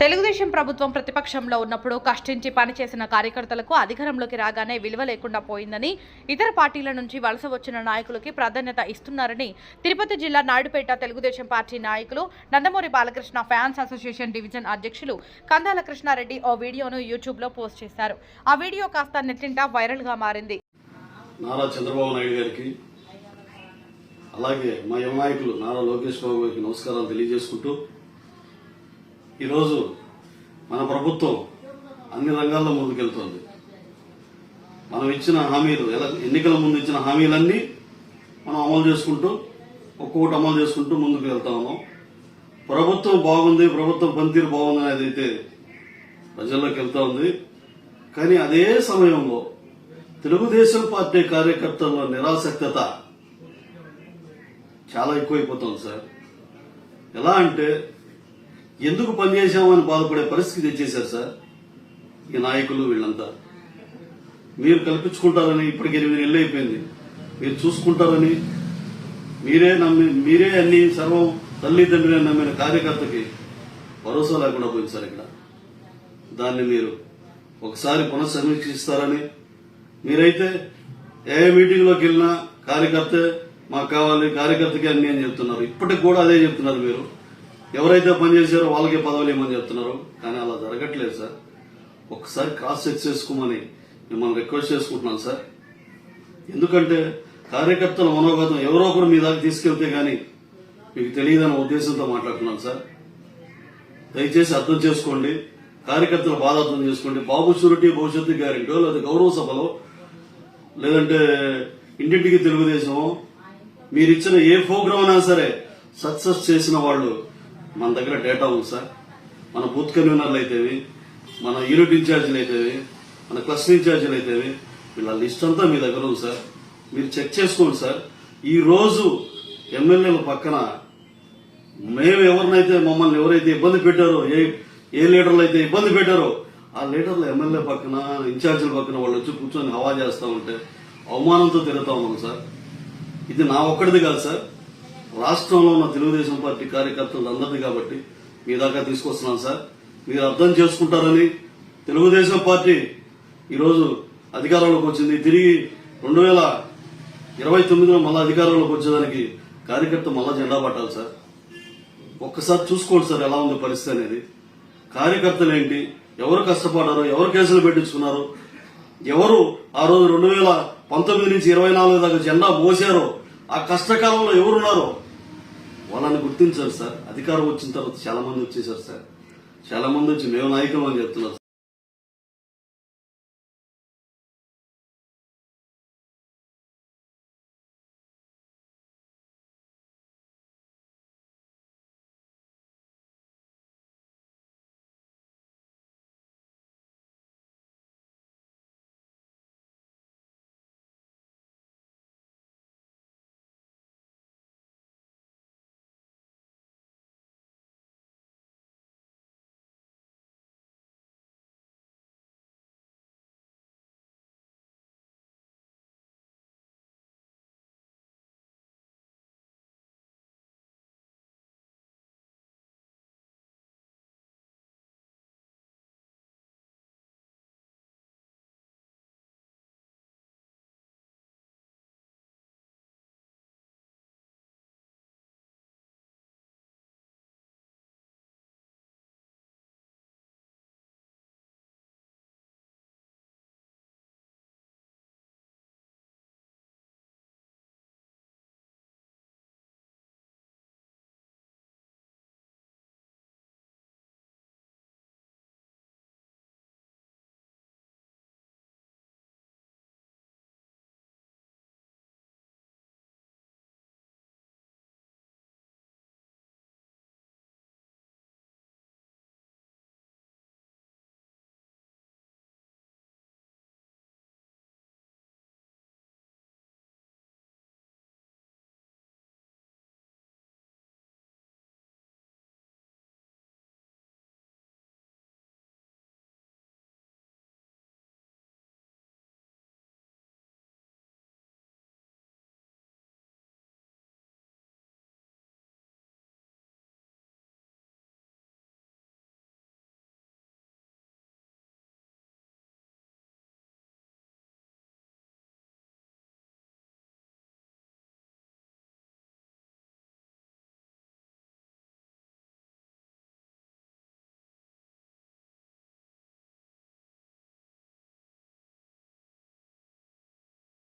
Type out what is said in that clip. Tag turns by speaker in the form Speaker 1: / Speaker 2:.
Speaker 1: తెలుగుదేశం ప్రభుత్వం ప్రతిపక్షంలో ఉన్నప్పుడు కష్టించి పనిచేసిన కార్యకర్తలకు అధికారంలోకి రాగానే విలువ లేకుండా పోయిందని ఇతర పార్టీల నుంచి వలస వచ్చిన నాయకులకి ప్రాధాన్యత ఇస్తున్నారని తిరుపతి జిల్లా నాయుడుపేట తెలుగుదేశం పార్టీ నాయకులు Nandamuri Balakrishna fans association division అధ్యక్షులు కందాల కృష్ణారెడ్డి ఓ వీడియోను యూట్యూబ్లో పోస్ట్ చేశారు. ఆ వీడియో కాస్త నెట్టింట వైరల్గా మారింది.
Speaker 2: నారా చంద్రబాబు నాయుడు గారికి అలాగే మా యువ నాయకులు నారా లోకేష్ బాబు గారికి నమస్కారాలు తెలియజేసుకుంటూ ఈరోజు మన ప్రభుత్వం అన్ని రంగాల్లో ముందుకెళ్తోంది. మనం ఇచ్చిన హామీలు ఎన్నికల ముందు ఇచ్చిన హామీలన్నీ మనం అమలు చేసుకుంటూ ఒక్కొక్కటి అమలు చేసుకుంటూ ముందుకు వెళ్తా ఉన్నాం. ప్రభుత్వం బాగుంది ప్రభుత్వం పనితీరు బాగుంది అనేది అయితే ప్రజల్లోకి వెళ్తా ఉంది. కానీ అదే సమయంలో తెలుగుదేశం పార్టీ కార్యకర్తల నిరాసక్తత చాలా ఎక్కువైపోతుంది సార్. ఎలా అంటే ఎందుకు పనిచేశామని బాధపడే పరిస్థితి తెచ్చేశారు సార్ ఈ నాయకులు వీళ్ళంతా. మీరు కల్పించుకుంటారని ఇప్పటికి ఎనిమిది నెలలు అయిపోయింది. మీరు చూసుకుంటారని మీరే నమ్మి మీరే అన్ని సర్వం తల్లిదండ్రులని నమ్మిన కార్యకర్తకి భరోసా లేకుండా పోయింది సార్ ఇక్కడ. దాన్ని మీరు ఒకసారి పునఃసమీక్షిస్తారని మీరైతే ఏ మీటింగ్లోకి వెళ్ళినా కార్యకర్త మాకు కావాలి కార్యకర్తకి అన్ని అని చెప్తున్నారు. ఇప్పటికి కూడా అదే చెప్తున్నారు మీరు. ఎవరైతే పనిచేశారో వాళ్ళకే పదవులు ఏమని చెప్తున్నారు. కానీ అలా జరగట్లేదు సార్. ఒకసారి క్రాస్ చెక్ చేసుకోమని మిమ్మల్ని రిక్వెస్ట్ చేసుకుంటున్నాను సార్. ఎందుకంటే కార్యకర్తల మనోగతం ఎవరో ఒకరు మీ దాకా తీసుకెళ్తే కానీ మీకు తెలియదన్న ఉద్దేశంతో మాట్లాడుతున్నాను సార్. దయచేసి అర్థం చేసుకోండి. కార్యకర్తల బాధ అర్థం చేసుకోండి. బాబు షూరిటీ భవిష్యత్తు గ్యారెంటీ లేదా గౌరవ సభలో లేదంటే ఇంటింటికి తెలుగుదేశం మీరు ఇచ్చిన ఏ ప్రోగ్రామ్ అయినా సరే సక్సెస్ చేసిన వాళ్ళు మన దగ్గర డేటా ఉంది సార్. మన బూత్ కన్వీనర్లు అయితేవి మన యూనిట్ ఇన్ఛార్జీలు అయితేవి మన క్లస్టర్ ఇన్ఛార్జీలు అయితేవి వీళ్ళ లిస్ట్ అంతా మీ దగ్గర ఉంది సార్. మీరు చెక్ చేసుకోండి సార్. ఈ రోజు ఎమ్మెల్యేల పక్కన మేము ఎవరినైతే మమ్మల్ని ఎవరైతే ఇబ్బంది పెట్టారో ఏ ఏ లీడర్లు అయితే ఇబ్బంది పెట్టారో ఆ లీడర్లు ఎమ్మెల్యే పక్కన ఇన్ఛార్జీల పక్కన వాళ్ళు వచ్చి కూర్చొని హవా చేస్తూ ఉంటే అవమానంతో తిరుగుతా ఉన్నాం సార్. ఇది నా ఒక్కడిది కాదు సార్. రాష్ట్రంలో ఉన్న తెలుగుదేశం పార్టీ కార్యకర్తలు అందరిది కాబట్టి మీ దాకా తీసుకొస్తున్నాను సార్. మీరు అర్థం చేసుకుంటారని తెలుగుదేశం పార్టీ ఈరోజు అధికారంలోకి వచ్చింది. తిరిగి రెండు వేల ఇరవై తొమ్మిదిలో మళ్ళీ అధికారంలోకి వచ్చేదానికి కార్యకర్త మళ్ళా జెండా పట్టాలి సార్. ఒక్కసారి చూసుకోండి సార్ ఎలా ఉంది పరిస్థితి అనేది. కార్యకర్తలు ఏంటి ఎవరు కష్టపడ్డారు? ఎవరు కేసులు పెట్టించుకున్నారు? ఎవరు ఆ రోజు రెండు వేల పంతొమ్మిది నుంచి ఇరవై నాలుగు దాకా జెండా మోసారో ఆ కష్టకాలంలో ఎవరున్నారో? వాళ్ళని గుర్తించారు సార్. అధికారం వచ్చిన తర్వాత చాలా మంది వచ్చేసారు సార్. చాలా మంది వచ్చి మేము నాయకం అని చెప్తున్నారు